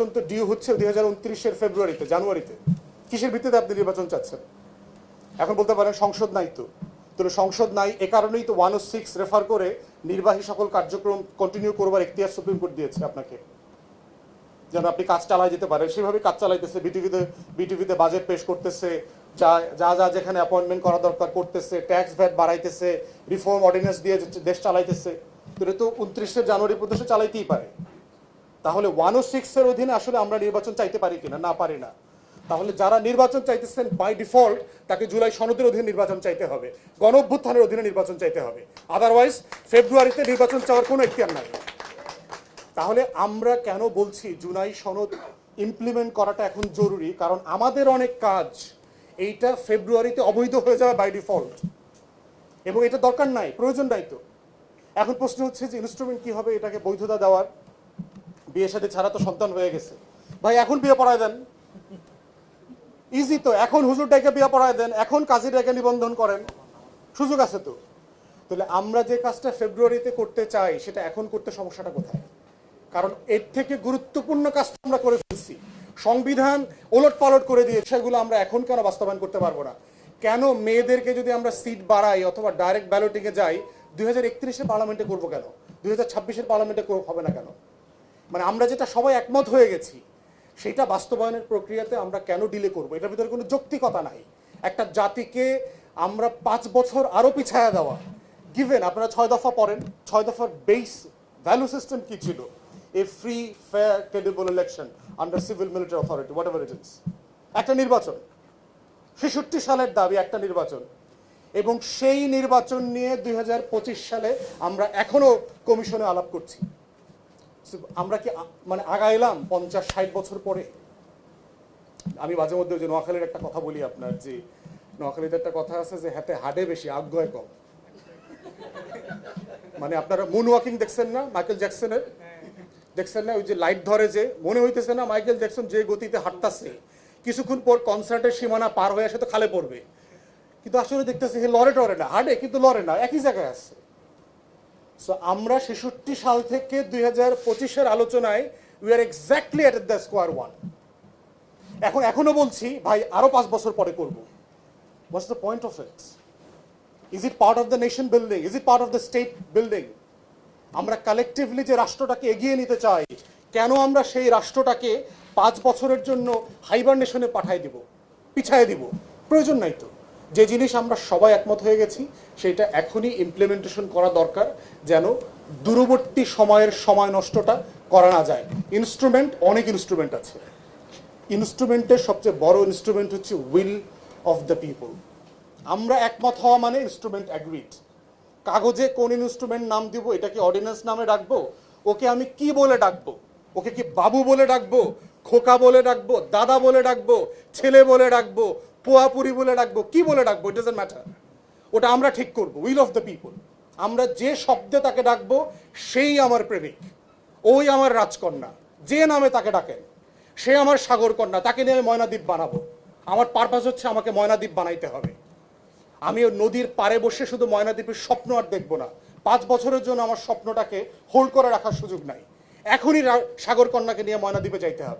নির্বাচন তো ডিউ হচ্ছে দুই হাজার উনত্রিশের ফেব্রুয়ারিতে, জানুয়ারিতে। কিসের ভিত্তিতে আপনি নির্বাচন চাচ্ছেন? এখন বলতে পারেন সংসদ নাই তো। তাহলে সংসদ নাই এ কারণেই তো ওয়ান ও সিক্স রেফার করে নির্বাহী সকল কার্যক্রম কন্টিনিউ করবার এখতিয়ার সুপ্রিম কোর্ট দিয়েছে আপনাকে। যেন আপনি কাজ চালায় যেতে পারেন। সেভাবে কাজ চালাইতেছে বিটিভিতে বিটিভিতে বাজেট পেশ করতেছে, যা যা যেখানে অ্যাপয়েন্টমেন্ট করা দরকার করতেছে ট্যাক্স ভ্যাট বাড়াইতেছে রিফর্ম অর্ডিন্যান্স দিয়ে দেশ চালাইতেছে। এটা তো উনত্রিশে জানুয়ারি পর্যন্ত চালাইতেই পারে। তাহলে ওয়ান ও সিক্সের অধীনে আসলে আমরা নির্বাচন চাইতে পারি কিনা? না পারি না। তাহলে যারা নির্বাচন চাইতেছেন বাই ডিফল্ট তাকে জুলাই সনদের অধীনে নির্বাচন চাইতে হবে। গণ অভ্যুত্থানের অধীনে নির্বাচন চাইতে হবে। আদারওয়াইজ ফেব্রুয়ারিতে নির্বাচন চাওয়ার কোনো এখতিয়ার নাই। তাহলে আমরা কেন বলছি জুলাই সনদ ইমপ্লিমেন্ট করাটা এখন জরুরি? কারণ আমাদের অনেক কাজ এইটা ফেব্রুয়ারিতে অবৈধ হয়ে যাবে বাই ডিফল্ট এবং এটা দরকার নাই, প্রয়োজন নাই তো। এখন প্রশ্ন হচ্ছে যে ইনস্ট্রুমেন্ট কি হবে? এটাকে বৈধতা দেওয়ার। বিয়ে সাথে ছাড়া তো সন্তান হয়ে গেছে। ভাই, এখন বিয়ে পড়ায় দেন। ইজি তো, এখন হুজুর ডাইকে বিয়ে পড়ায় দেন, এখন কাজী ডাইকে নিবন্ধন করেন। সুযোগ আছে তো। তাহলে আমরা যে কাজটা ফেব্রুয়ারিতে করতে চাই, সেটা এখন করতে সমস্যাটা কোথায়? কারণ এর থেকে গুরুত্বপূর্ণ কাজটা আমরা করে ফেলছি। সংবিধান ওলট পালট করে দিয়ে সেগুলো আমরা এখন কেন বাস্তবায়ন করতে পারব না? কেন মেয়েদেরকে যদি আমরা সিট বাড়াই অথবা ডাইরেক্ট ব্যালটিংয়ে যাই, দুই হাজার একত্রিশে পার্লামেন্টে করব কেন? দুই হাজার ছাব্বিশের পার্লামেন্টে হবে না কেন? মানে আমরা যেটা সবাই একমত হয়ে গেছি, সেটা বাস্তবায়নের প্রক্রিয়াতে আমরা কেন ডিলে করব? এটার ভিতরে কোনো যৌক্তিকতা নাই। একটা জাতিকে আমরা পাঁচ বছর আরও পিছায়া দেওয়া। গিভেন আপনারা ছয় দফা পড়েন, ছয় দফার বেস ভ্যালু সিস্টেম কি ছিল? A free fair credible election under civil military authority whatever it একটা নির্বাচন। ছেষট্টি সালের দাবি একটা নির্বাচন। এবং সেই নির্বাচন নিয়ে দুই হাজার পঁচিশ সালে আমরা এখনও কমিশনে আলাপ করছি। আমরা কি মানে আগাইলাম পঞ্চাশ, ষাট বছর পরে? আমি মাঝে মধ্যে ওই যে নোয়াখালীর একটা কথা বলি আপনার, যে নোয়াখালীতে একটা কথা আছে যে হাতে হাডে বেশি আগ্রয় কম। মানে আপনারা মুন ওয়াকিং দেখছেন না মাইকেল জ্যাকসনের দেখছেন না ওই যে লাইট ধরে যে, মনে হইতেছে না মাইকেল জ্যাকসন যে গতিতে হাঁটতাছে, কিছুক্ষণ পর কনসার্টের সীমানা পার হয়ে আসে তো খালে পড়বে। কিন্তু আসলে দেখতেছে হে লড়ে টরে না, হাঁটে কিন্তু লড়ে না, একই জায়গায় আছে। সো আমরা ছেষট্টি সাল থেকে দুই হাজার পঁচিশের আলোচনায় we are exactly at the square one এখন, এখনও বলছি, ভাই, আরও পাঁচ বছর পরে করব। What's the point of it is it part of the nation building is it part of the state building আমরা কালেকটিভলি যে রাষ্ট্রটাকে এগিয়ে নিতে চাই, কেন আমরা সেই রাষ্ট্রটাকে পাঁচ বছরের জন্য হাইবারনেশনে পাঠাই দিব? পিছায় দিব? প্রয়োজন নাই তো। যে জিনিস আমরা সবাই একমত হয়ে গেছি, সেটা এখনই ইমপ্লিমেন্টেশন করা দরকার যেন দূরবর্তী সময়ের সময় নষ্টটা করা না যায়। ইনস্ট্রুমেন্ট অনেক ইনস্ট্রুমেন্ট আছে। ইনস্ট্রুমেন্টের সবচেয়ে বড় ইনস্ট্রুমেন্ট হচ্ছে উইল অফ দ্য পিপল আমরা একমত হওয়া মানে ইনস্ট্রুমেন্ট অ্যাগ্রিড কাগজে কোন ইনস্ট্রুমেন্ট নাম দিব এটা কি অর্ডিন্যান্স নামে ডাকবো, ওকে আমি কি বলে ডাকবো? ওকে কি বাবু বলে ডাকবো? খোকা বলে ডাকবো? দাদা বলে ডাকবো? ছেলে বলে ডাকবো? পোয়াপুরি বলে ডাকবো, কি বলে ডাকবো ইট ডাজেন্ট ম্যাটার ওটা আমরা ঠিক করব উইল অফ দ্য পিপল আমরা যে শব্দে তাকে ডাকবো, সেই আমার প্রেমিক। ওই আমার রাজকন্যা, যে নামে তাকে ডাকেন, সে আমার সাগর কন্যা, তাকে নিয়ে আমি ময়নাদ্বীপ বানাবো। আমার পারপাস হচ্ছে আমাকে ময়নাদ্বীপ বানাইতে হবে। আমি নদীর পাড়ে বসে শুধু ময়নাদ্বীপের স্বপ্ন আর দেখব না। পাঁচ বছরের জন্য আমার স্বপ্নটাকে হোল্ড করে রাখার সুযোগ নাই। এখনই সাগর কন্যাকে নিয়ে ময়নাদ্বীপে যাইতে হবে।